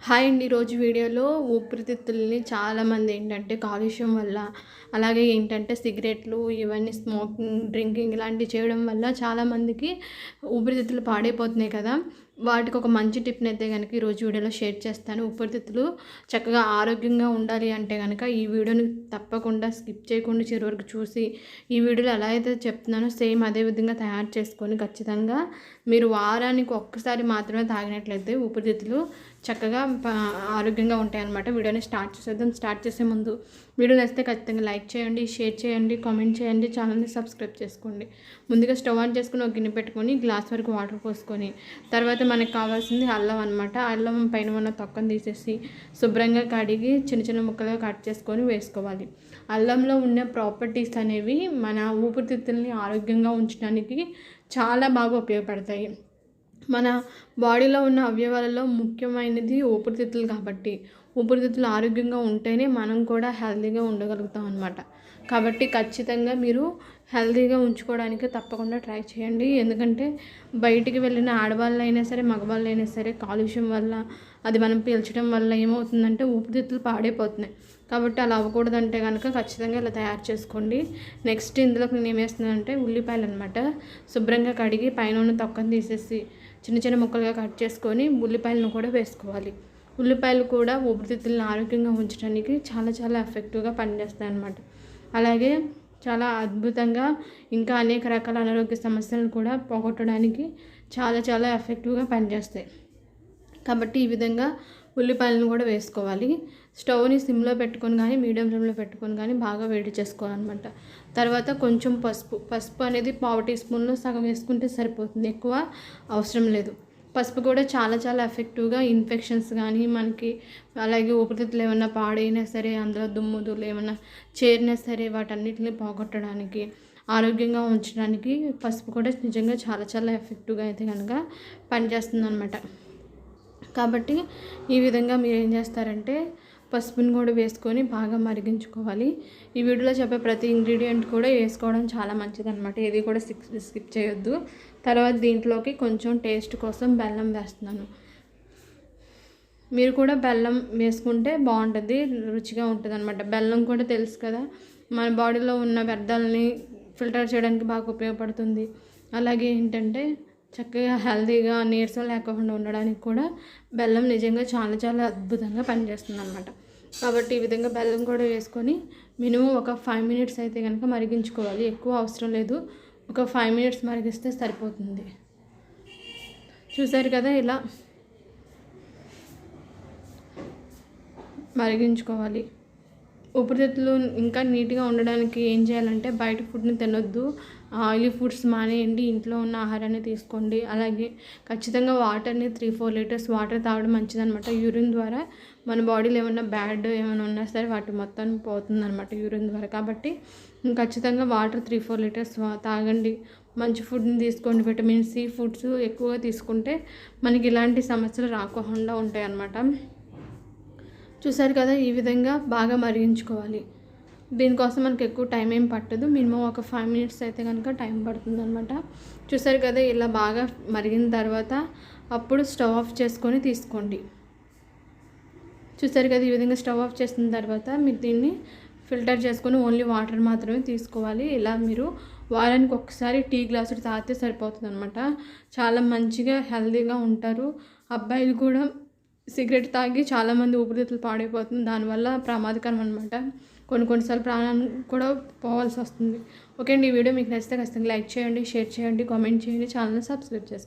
Hi అండి. ఈరోజు వీడియోలో ఊపిరితిత్తుల్ని చాలామంది ఏంటంటే కాలుష్యం వల్ల అలాగే ఏంటంటే సిగరెట్లు ఇవన్నీ స్మోకింగ్ డ్రింకింగ్ ఇలాంటివి చేయడం వల్ల చాలామందికి ఊపిరితిత్తులు పాడైపోతున్నాయి కదా. వాటికి ఒక మంచి టిప్ని అయితే కనుక ఈరోజు వీడియోలో షేర్ చేస్తాను. ఊపిరితిత్తులు చక్కగా ఆరోగ్యంగా ఉండాలి అంటే కనుక ఈ వీడియోని తప్పకుండా స్కిప్ చేయకుండా చివరి వరకు చూసి ఈ వీడియోలో ఎలా అయితే చెప్తున్నానో సేమ్ అదే విధంగా తయారు చేసుకొని ఖచ్చితంగా మీరు వారానికి ఒక్కసారి మాత్రమే తాగినట్లయితే ఊపిరితిత్తులు చక్కగా ఆరోగ్యంగా ఉంటాయన్నమాట. వీడియోని స్టార్ట్ చేసేద్దాం. స్టార్ట్ చేసే ముందు వీడియో నచ్చితే ఖచ్చితంగా లైక్ చేయండి షేర్ చేయండి కామెంట్ చేయండి ఛానల్ని సబ్స్క్రైబ్ చేసుకోండి. ముందుగా స్టవ్ ఆన్ చేసుకుని ఒక గిన్నె పెట్టుకొని గ్లాస్ వరకు వాటర్ పోసుకొని తర్వాత మనకు కావాల్సింది అల్లం అనమాట అల్లం పైన ఉన్న తొక్కను తీసేసి శుభ్రంగా కడిగి చిన్న చిన్న ముక్కలుగా కట్ చేసుకొని వేసుకోవాలి. అల్లంలో ఉన్న ప్రాపర్టీస్ అనేవి మన ఊపిరితిత్తుల్ని ఆరోగ్యంగా ఉంచడానికి చాలా బాగా ఉపయోగపడతాయి. మన బాడీలో ఉన్న అవయవాలలో ముఖ్యమైనది ఊపిరితిత్తులు కాబట్టి. ఊపిరితిత్తులు ఆరోగ్యంగా ఉంటేనే మనం కూడా హెల్తీగా ఉండగలుగుతాం అనమాట కాబట్టి ఖచ్చితంగా మీరు హెల్తీగా ఉంచుకోవడానికి తప్పకుండా ట్రై చేయండి. ఎందుకంటే బయటికి వెళ్ళిన ఆడవాళ్ళు అయినా సరే మగవాళ్ళు అయినా సరే కాలుష్యం వల్ల అది మనం పీల్చడం వల్ల ఏమవుతుందంటే ఊపిరితిత్తులు పాడైపోతున్నాయి. కాబట్టి అలా అవ్వకూడదంటే కనుక ఖచ్చితంగా ఇలా తయారు చేసుకోండి. నెక్స్ట్ ఇందులోకి నేను ఏమేస్తున్నానంటే ఉల్లిపాయలు అనమాట శుభ్రంగా కడిగి పైన ఉన్న తొక్కను తీసేసి చిన్న చిన్న ముక్కలుగా కట్ చేసుకొని ఉల్లిపాయలను కూడా వేసుకోవాలి. ఉల్లిపాయలు కూడా ఊపిరితిత్తులను ఆరోగ్యంగా ఉంచడానికి చాలా చాలా ఎఫెక్టివ్గా పనిచేస్తాయి అన్నమాట. అలాగే చాలా అద్భుతంగా ఇంకా అనేక రకాల అనారోగ్య సమస్యలను కూడా పోగొట్టడానికి చాలా చాలా ఎఫెక్టివ్గా పనిచేస్తాయి. కాబట్టి ఈ విధంగా ఉల్లిపాయలను కూడా వేసుకోవాలి. స్టవ్ని సిమ్లో పెట్టుకొని కానీ మీడియం ఫ్లేమ్లో పెట్టుకొని కానీ బాగా వేడి చేసుకోవాలన్నమాట. తర్వాత కొంచెం పసుపు. పసుపు అనేది పావు టీ స్పూన్లో సగం వేసుకుంటే సరిపోతుంది. ఎక్కువ అవసరం లేదు. పసుపు కూడా చాలా చాలా ఎఫెక్టివ్గా ఇన్ఫెక్షన్స్ కానీ మనకి అలాగే ఊపిరితిత్తులు ఏమైనా పాడైనా సరే అందులో దుమ్ముదులు ఏమైనా చేరినా సరే వాటన్నిటిని పోగొట్టడానికి ఆరోగ్యంగా ఉంచడానికి పసుపు కూడా నిజంగా చాలా చాలా ఎఫెక్టివ్గా అయితే కనుక పనిచేస్తుంది అనమాట కాబట్టి ఈ విధంగా మీరు ఏం చేస్తారంటే పసుపుని కూడా వేసుకొని బాగా మరిగించుకోవాలి. ఈ వీడియోలో చెప్పే ప్రతి ఇంగ్రీడియంట్ కూడా వేసుకోవడం చాలా మంచిది అనమాట ఏది కూడా స్కిప్ చేయొద్దు. తర్వాత దీంట్లోకి కొంచెం టేస్ట్ కోసం బెల్లం వేస్తున్నాను. మీరు కూడా బెల్లం వేసుకుంటే బాగుంటుంది రుచిగా ఉంటుంది అనమాట బెల్లం కూడా తెలుసు కదా మన బాడీలో ఉన్న వ్యర్థాలని ఫిల్టర్ చేయడానికి బాగా ఉపయోగపడుతుంది. అలాగే ఏంటంటే చక్కగా హెల్తీగా నీరసం లేకుండా ఉండడానికి కూడా బెల్లం నిజంగా చాలా చాలా అద్భుతంగా పనిచేస్తుంది అనమాట కాబట్టి ఈ విధంగా బెల్లం కూడా వేసుకొని మినిమం ఒక ఫైవ్ మినిట్స్ అయితే కనుక మరిగించుకోవాలి. ఎక్కువ అవసరం లేదు. ఒక ఫైవ్ మినిట్స్ మరిగిస్తే సరిపోతుంది. చూసారు కదా ఇలా మరిగించుకోవాలి. ఊపిరితిత్తులు ఇంకా నీట్గా ఉండడానికి ఏం చేయాలంటే బయట ఫుడ్ని తినొద్దు. ఆయిలీ ఫుడ్స్ మానేయండి. ఇంట్లో ఉన్న ఆహారాన్ని తీసుకోండి. అలాగే ఖచ్చితంగా వాటర్ని త్రీ ఫోర్ లీటర్స్ వాటర్ తాగడం మంచిదనమాట యూరిన్ ద్వారా మన బాడీలో ఏమైనా బ్యాడ్ ఏమైనా ఉన్నా సరే వాటి మొత్తం పోతుందన్నమాట యూరిన్ ద్వారా. కాబట్టి ఖచ్చితంగా వాటర్ త్రీ ఫోర్ లీటర్స్ తాగండి. మంచి ఫుడ్ని తీసుకోండి. విటమిన్ సి ఫుడ్స్ ఎక్కువగా తీసుకుంటే మనకి ఇలాంటి సమస్యలు రాకుండా ఉంటాయి అన్నమాట చూసారు కదా ఈ విధంగా బాగా మరిగించుకోవాలి. దీనికోసం మనకి ఎక్కువ టైం ఏం పట్టదు. మినిమం ఒక ఫైవ్ మినిట్స్ అయితే కనుక టైం పడుతుంది అనమాట చూసారు కదా ఇలా బాగా మరిగిన తర్వాత అప్పుడు స్టవ్ ఆఫ్ చేసుకొని తీసుకోండి. చూసారు కదా ఈ విధంగా స్టవ్ ఆఫ్ చేసిన తర్వాత మీరు దీన్ని ఫిల్టర్ చేసుకొని ఓన్లీ వాటర్ మాత్రమే తీసుకోవాలి. ఇలా మీరు వారానికి ఒకసారి టీ గ్లాసులు తాగితే సరిపోతుంది అనమాట చాలా మంచిగా హెల్తీగా ఉంటారు. అబ్బాయిలు కూడా సిగరెట్ తాగి చాలామంది ఊపిరితిత్తులు పాడైపోతుంది. దానివల్ల ప్రమాదకరం అనమాట కొన్ని కొన్నిసార్లు ప్రాణాన్ని కూడా పోవాల్సి వస్తుంది. ఓకే అండి ఈ వీడియో మీకు నచ్చితే ఖచ్చితంగా లైక్ చేయండి షేర్ చేయండి కామెంట్ చేయండి ఛానల్ని సబ్స్క్రైబ్ చేసుకోండి.